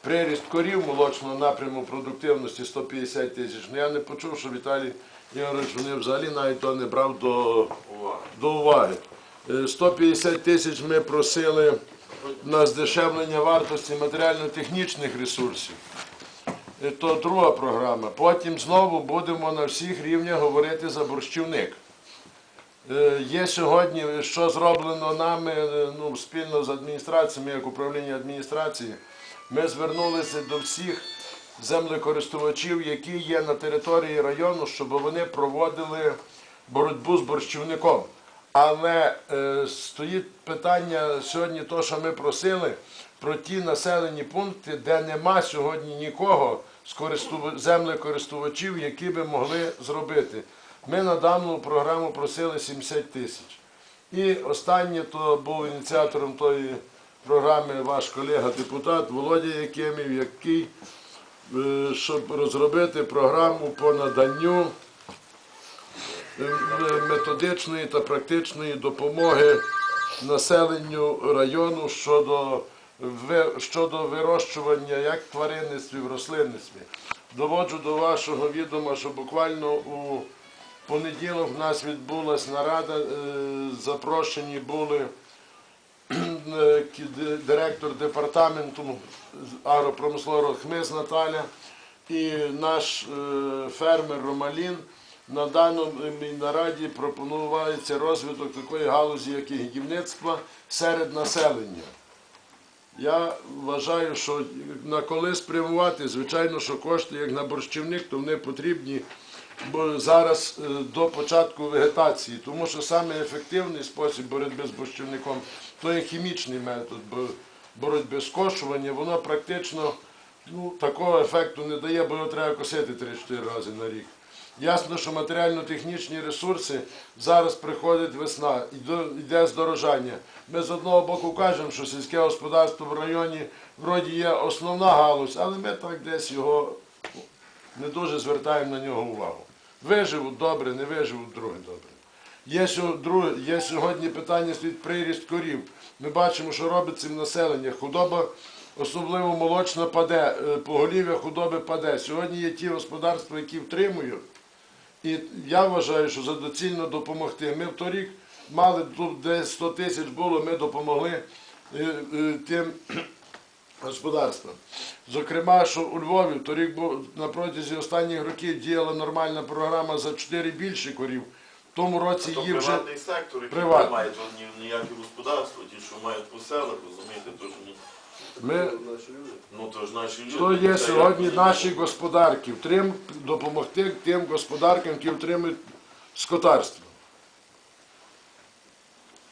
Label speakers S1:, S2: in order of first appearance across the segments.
S1: приріст корів молочного напряму продуктивності 150 тисяч. Ну я не почув, що Віталій Ігорович вони взагалі навіть то не брав до, до уваги. Е, 150 тисяч ми просили на здешевлення вартості матеріально-технічних ресурсів. Е, То друга програма. Потім знову будемо на всіх рівнях говорити за борщівник. Е, Є сьогодні, що зроблено нами е, ну, спільно з адміністраціями, як управління адміністрації. Ми звернулися до всіх землекористувачів, які є на території району, щоб вони проводили боротьбу з борщівником. Але е, стоїть питання сьогодні, то, що ми просили, про ті населені пункти, де нема сьогодні нікого з користув- землекористувачів, які би могли зробити. Ми на дану програму просили 70 тисяч. І останнє то був ініціатором тої програми ваш колега-депутат Володя Якимів, який, е, щоб розробити програму по наданню е, методичної та практичної допомоги населенню району щодо, щодо вирощування як тваринництві, в рослинництві. Доводжу до вашого відома, що буквально у понеділок в нас відбулася нарада, е, запрошені були директор департаменту агропромислового хмиз Наталя і наш е, фермер Ромалін. На даній нараді пропонується розвиток такої галузі, як і гідівництва серед населення. Я вважаю, що на коли спрямувати, звичайно, що кошти як на борщівник, то вони потрібні зараз е, до початку вегетації, тому що саме ефективний спосіб боротьби з борщівником то є хімічний метод боротьби з кошування, воно практично ну, такого ефекту не дає, бо його треба косити 3-4 рази на рік. Ясно, що матеріально-технічні ресурси зараз приходить весна, йде здорожання. Ми з одного боку кажемо, що сільське господарство в районі вроді є основна галузь, але ми так десь його не дуже звертаємо на нього увагу. Виживуть добре, не виживуть друге добре. Є, друге, є сьогодні питання стоїть приріст корів. Ми бачимо, що робиться в населенні. Худоба, особливо молочна, паде, е, поголів'я худоби паде. Сьогодні є ті господарства, які втримують. І я вважаю, що за доцільно допомогти. Ми в торік мали тут десь 100 тисяч було, ми допомогли е, е, тим господарствам. Зокрема, що у Львові торік на протязі останніх років діяла нормальна програма за 4 більше корів. В тому році її вже
S2: приватний сектор, який
S1: Приватний.
S2: не має тут ні- ніяке ті, що мають по селах, розумієте, то ж ні.
S1: ми
S2: Ну то ж наші люди.
S1: То є сьогодні
S2: як-
S1: наші господарки, втрим, допомогти тим господаркам, які втримують скотарство.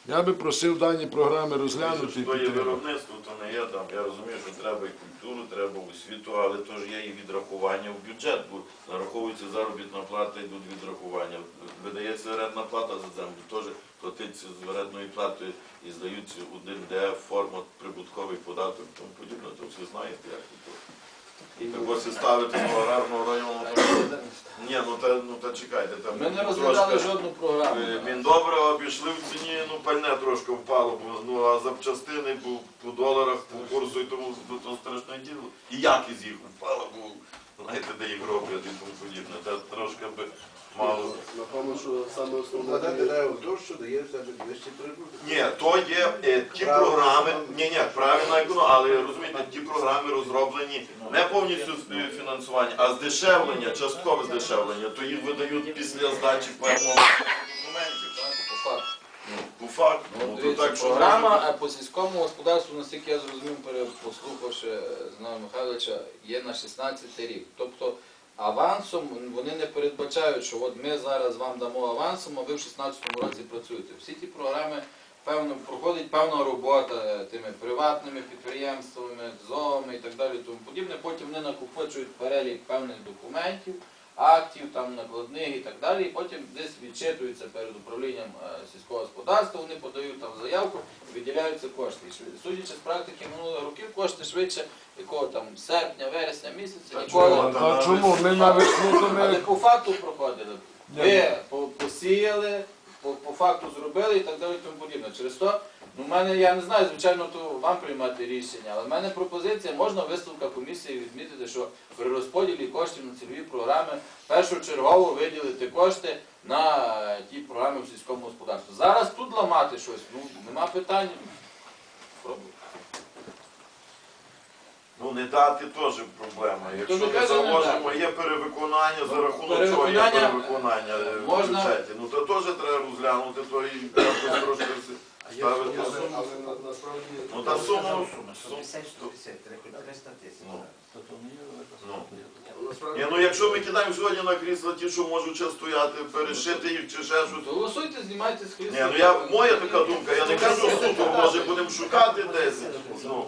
S1: Я би просив дані програми розглянути
S2: То є виробництво, то не є там. Я розумію, що треба і культуру, треба освіту, але то ж є і відрахування в бюджет, бо нараховується заробітна плата, йдуть відрахування. Видається орендна плата за землю, теж платиться з орендної плати і здаються один ДФ, форма, прибутковий податок і тому подібне. То всі знаєте, як то. Ви ставити до аграрного району. Ні, ну та ну та чекайте, там
S3: Ми не розглядали
S2: трошки-
S3: жодну програму.
S2: Е, обійшли пішли в ціні, ну пальне трошки впало, бо ну а запчастини по, по доларах, по курсу і тому то, то страшне діло. І якість їх впала, бо знаєте, де роблять і тому подібне. Та трошки би мало.
S4: Напевно, що саме основне.
S5: Вкладати треба в те, що дає все ж прибуток.
S2: Ні, то є е, ті програми, ні, ні, правильно воно, але розумієте, ті програми розроблені не повністю з е, фінансування, а здешевлення, часткове здешевлення, то їх видають після здачі певного документів. так?
S3: По факту.
S2: Ну,
S3: Ну,
S2: то так, що
S3: програма а по сільському господарству, наскільки я зрозумів, пере- послухавши е, Зіновія Михайловича, є на 16 рік. Тобто авансом вони не передбачають, що от ми зараз вам дамо авансом, а ви в 16 році працюєте. Всі ті програми певно проходить певна робота е, тими приватними підприємствами, зоами і так далі, тому подібне. Потім вони накопичують перелік певних документів, актів, там накладних і так далі. І потім десь відчитуються перед управлінням е, сільського господарства, вони подають там заявку, виділяються кошти. І. Судячи з практики минулих років, кошти швидше якого там серпня, вересня місяця ніколи.
S1: А чому? Ми на весну то
S3: Але по факту проходили. Ви посіяли, по, по факту зробили і так далі і тому подібне. Через то Ну, в мене, я не знаю, звичайно, то вам приймати рішення, але в мене пропозиція, можна висновка комісії відмітити, що при розподілі коштів на цільові програми першочергово виділити кошти на е, ті програми в сільському господарстві. Зараз тут ламати щось, ну нема питань. Пробуй.
S2: Ну не дати теж проблема. Якщо
S3: не
S2: ми
S3: каже, не
S2: заложимо,
S3: дати.
S2: є перевиконання, за рахунок чого є
S3: Перевиконання,
S2: е, в
S3: можна-
S2: бюджеті. Ну то теж треба розглянути, то і якось трошки ставити.
S4: Але на- насправді
S2: Ну та сума.
S5: 150, 150, хоч 300 тисяч.
S2: Ну. Ну.
S4: насправді
S2: Ні, ну якщо ми кидаємо сьогодні на крісла ті, що можуть ще стояти, перешити їх чи ще щось.
S3: Голосуйте, знімайте з крісла.
S2: Ні, ну я моя така думка, я не кажу суто, може будемо шукати десь. Ну.